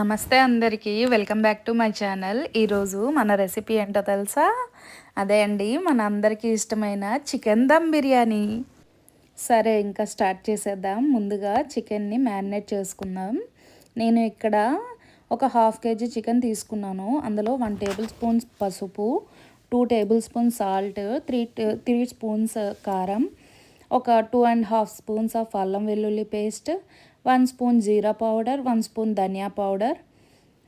నమస్తే అందరికీ. Welcome back to my channel ఈరోజు మన రెసిపీ ఏంటో తెలుసా? అదే అండి మన అందరికీ ఇష్టమైన చికెన్ దమ్ బిర్యానీ. సరే ఇంకా స్టార్ట్ చేసేద్దాం. ముందుగా చికెన్ని మ్యారినేట్ చేసుకుందాం. నేను ఇక్కడ ఒక హాఫ్ కేజీ చికెన్ తీసుకున్నాను. అందులో వన్ టేబుల్ స్పూన్స్ పసుపు two tablespoons salt three three spoons కారం ఒక two and half spoons of అల్లం వెల్లుల్లి పేస్ట్ వన్ స్పూన్ జీరా powder one spoon dhaniya powder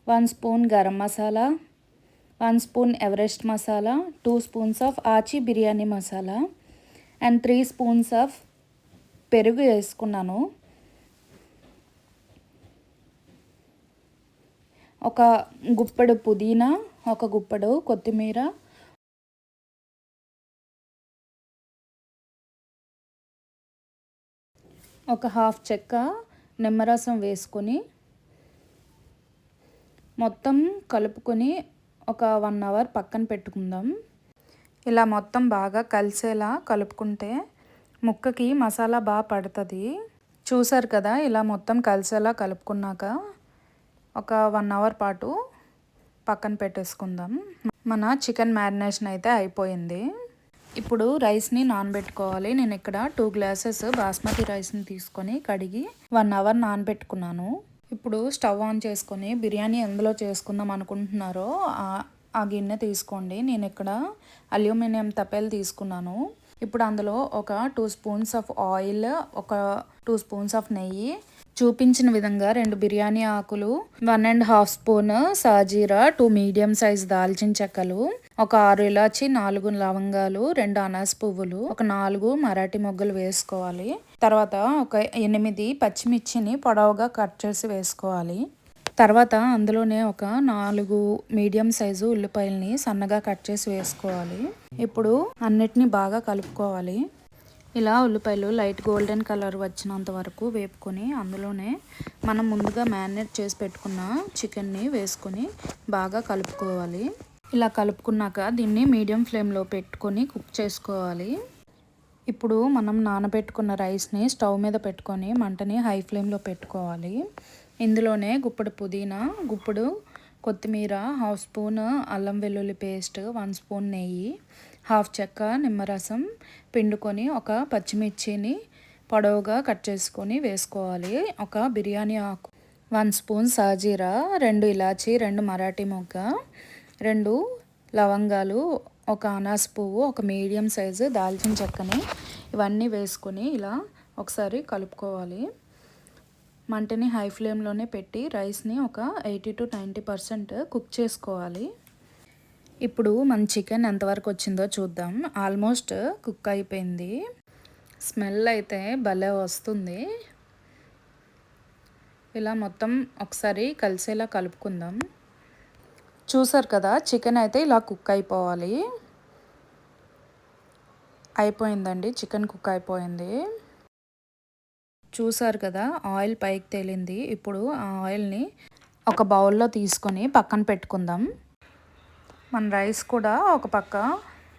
one spoon garam masala one spoon Everest masala two spoons of Aachi biryani masala and three spoons of పెరుగు వేసుకున్నాను. ఒక గుప్పెడు పుదీనా ఒక గుప్పెడు కొత్తిమీర ఒక హాఫ్ చెక్క నిమ్మరసం వేసుకొని మొత్తం కలుపుకొని ఒక వన్ అవర్ పక్కన పెట్టుకుందాం. ఇలా మొత్తం బాగా కలిసేలా కలుపుకుంటే ముక్కకి మసాలా బాగా పడుతుంది. చూసారు కదా ఇలా మొత్తం కలిసేలా కలుపుకున్నాక ఒక వన్ అవర్ పాటు పక్కన పెట్టేసుకుందాం. మన చికెన్ మ్యారినేషన్ అయితే అయిపోయింది. ఇప్పుడు రైస్ని నానబెట్టుకోవాలి. నేను ఇక్కడ టూ గ్లాసెస్ బాస్మతి రైస్ని తీసుకొని కడిగి వన్ అవర్ నానబెట్టుకున్నాను. ఇప్పుడు స్టవ్ ఆన్ చేసుకొని బిర్యానీ ఎందులో చేసుకుందాం అనుకుంటున్నారో ఆ గిన్నె తీసుకోండి. నేను ఇక్కడ అల్యూమినియం తప్పేలు తీసుకున్నాను. ఇప్పుడు అందులో ఒక టూ స్పూన్స్ ఆఫ్ ఆయిల్ ఒక టూ స్పూన్స్ ఆఫ్ నెయ్యి చూపించిన విధంగా రెండు బిర్యానీ ఆకులు వన్ అండ్ హాఫ్ స్పూన్ సాజీరా టూ మీడియం సైజ్ దాల్చిన చెక్కలు ఒక ఆరు ఇలాచి నాలుగు లవంగాలు రెండు అనాస పువ్వులు ఒక నాలుగు మరాఠీ మొగ్గలు వేసుకోవాలి. తర్వాత ఒక ఎనిమిది పచ్చిమిర్చిని పొడవుగా కట్ చేసి వేసుకోవాలి. తర్వాత అందులోనే ఒక నాలుగు మీడియం సైజు ఉల్లిపాయలని సన్నగా కట్ చేసి వేసుకోవాలి. ఇప్పుడు అన్నిటిని బాగా కలుపుకోవాలి. ఇలా ఉల్లిపాయలు లైట్ గోల్డెన్ కలర్ వచ్చినంత వరకు వేపుకొని అందులోనే మనం ముందుగా మ్యారినేట్ చేసి పెట్టుకున్న చికెన్ని వేసుకొని బాగా కలుపుకోవాలి. ఇలా కలుపుకున్నాక దీన్ని మీడియం ఫ్లేమ్లో పెట్టుకొని కుక్ చేసుకోవాలి. ఇప్పుడు మనం నానబెట్టుకున్న రైస్ని స్టవ్ మీద పెట్టుకొని మంటని హై ఫ్లేమ్లో పెట్టుకోవాలి. ఇందులోనే గుప్పుడు పుదీనా గుప్పుడు కొత్తిమీర హాఫ్ స్పూన్ అల్లం వెల్లుల్లి పేస్ట్ వన్ స్పూన్ నెయ్యి హాఫ్ చెక్క నిమ్మరసం పిండుకొని ఒక పచ్చిమిర్చిని పొడవుగా కట్ చేసుకొని వేసుకోవాలి. ఒక బిర్యానీ ఆకు వన్ స్పూన్ సాజీరా రెండు ఇలాచి రెండు మరాఠీ మొగ్గ రెండు లవంగాలు ఒక అనాస పువ్వు ఒక మీడియం సైజు దాల్చిన చెక్కని ఇవన్నీ వేసుకొని ఇలా ఒకసారి కలుపుకోవాలి. మంటని హై ఫ్లేమ్లోనే పెట్టి రైస్ని ఒక eighty to ninety percent cook చేసుకోవాలి. ఇప్పుడు మన చికెన్ ఎంతవరకు వచ్చిందో చూద్దాం. ఆల్మోస్ట్ కుక్ అయిపోయింది. స్మెల్ అయితే భలే వస్తుంది. ఇలా మొత్తం ఒకసారి కలిసేలా కలుపుకుందాం. చూసారు కదా చికెన్ అయితే ఇలా కుక్ అయిపోవాలి. అయిపోయిందండి చికెన్ కుక్ అయిపోయింది. చూసారు కదా ఆయిల్ పైకి తేలింది. ఇప్పుడు ఆ ఆయిల్ని ఒక బౌల్లో తీసుకొని పక్కన పెట్టుకుందాం. మన రైస్ కూడా ఒక పక్క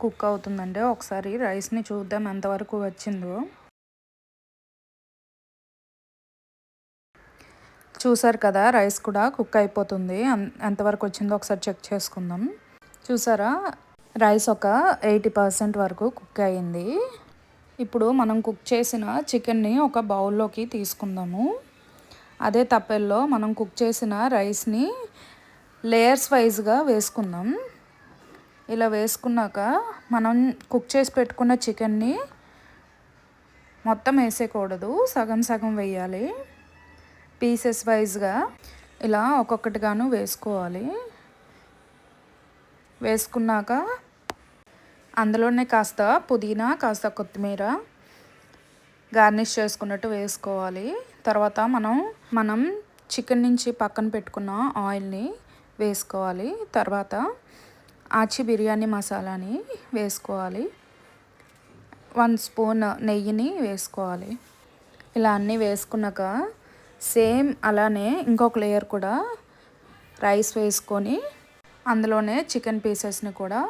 కుక్ అవుతుందండి. ఒకసారి రైస్ని చూద్దాం ఎంతవరకు వచ్చిందో. చూసారు కదా రైస్ కూడా కుక్ అయిపోతుంది. ఎంతవరకు వచ్చిందో ఒకసారి చెక్ చేసుకుందాం. చూసారా రైస్ ఒక ఎయిటీ పర్సెంట్ వరకు కుక్ అయ్యింది ఇప్పుడు మనం కుక్ చేసిన చికెన్ని ఒక బౌల్లోకి తీసుకుందాము. అదే తప్పెల్లో మనం కుక్ చేసిన రైస్ని లేయర్స్ వైజ్గా వేసుకుందాం. ఇలా వేసుకున్నాక మనం కుక్ చేసి పెట్టుకున్న చికెన్ని మొత్తం వేసేయకూడదు సగం సగం వేయాలి. పీసెస్ వైజ్గా ఇలా ఒక్కొక్కటిగాను వేసుకోవాలి. వేసుకున్నాక అందులోనే కాస్త పుదీనా కాస్త కొత్తిమీర గార్నిష్ చేసుకున్నట్టు వేసుకోవాలి. తర్వాత మనం మనం చికెన్ నుంచి పక్కన పెట్టుకున్న ఆయిల్ని వేసుకోవాలి. తర్వాత ఆచి బిర్యానీ మసాలాని వేసుకోవాలి. వన్ స్పూన్ నెయ్యిని వేసుకోవాలి. ఇలా అన్నీ వేసుకున్నాక సేమ్ అలానే ఇంకొక లేయర్ కూడా రైస్ వేసుకొని అందులోనే చికెన్ పీసెస్ని కూడా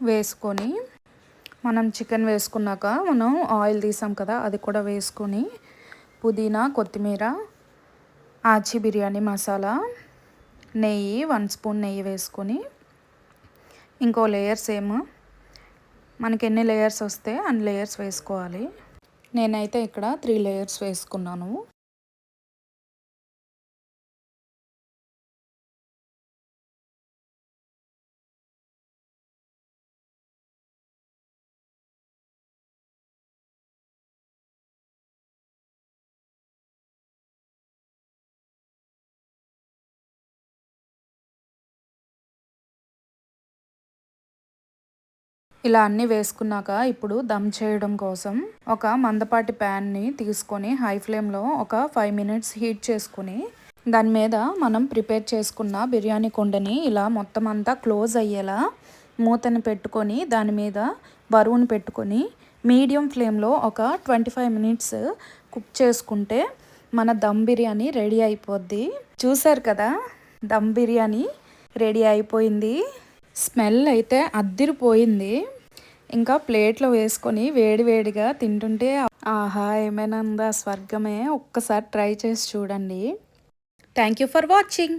వేసుకొని మనం చికెన్ వేసుకున్నాక మనం ఆయిల్ తీసాం కదా అది కూడా వేసుకొని పుదీనా కొత్తిమీర ఆచి బిర్యానీ మసాలా నెయ్యి వన్ స్పూన్ నెయ్యి వేసుకొని ఇంకో లేయర్స్ సేమ్ మనకి ఎన్ని లేయర్స్ వస్తే అన్ని లేయర్స్ వేసుకోవాలి. నేనైతే ఇక్కడ త్రీ లేయర్స్ వేసుకున్నాను. ఇలా అన్నీ వేసుకున్నాక ఇప్పుడు దమ్ చేయడం కోసం ఒక మందపాటి ప్యాన్ని తీసుకొని హై ఫ్లేమ్లో ఒక ఫైవ్ మినిట్స్ హీట్ చేసుకుని దాని మీద మనం ప్రిపేర్ చేసుకున్న బిర్యానీ కుండని ఇలా మొత్తం అంతా క్లోజ్ అయ్యేలా మూతని పెట్టుకొని దాని మీద బరువును పెట్టుకొని మీడియం ఫ్లేమ్లో ఒక ట్వంటీ ఫైవ్ మినిట్స్ కుక్ చేసుకుంటే మన దమ్ బిర్యానీ రెడీ అయిపోద్ది. చూసారు కదా? దమ్ బిర్యానీ రెడీ అయిపోయింది. స్మెల్ అయితే అద్దిరిపోయింది. ఇంకా ప్లేట్లో వేసుకొని వేడివేడిగా తింటుంటే ఆహా ఏమైనా స్వర్గమే? ఒక్కసారి ట్రై చేసి చూడండి. Thank you for watching.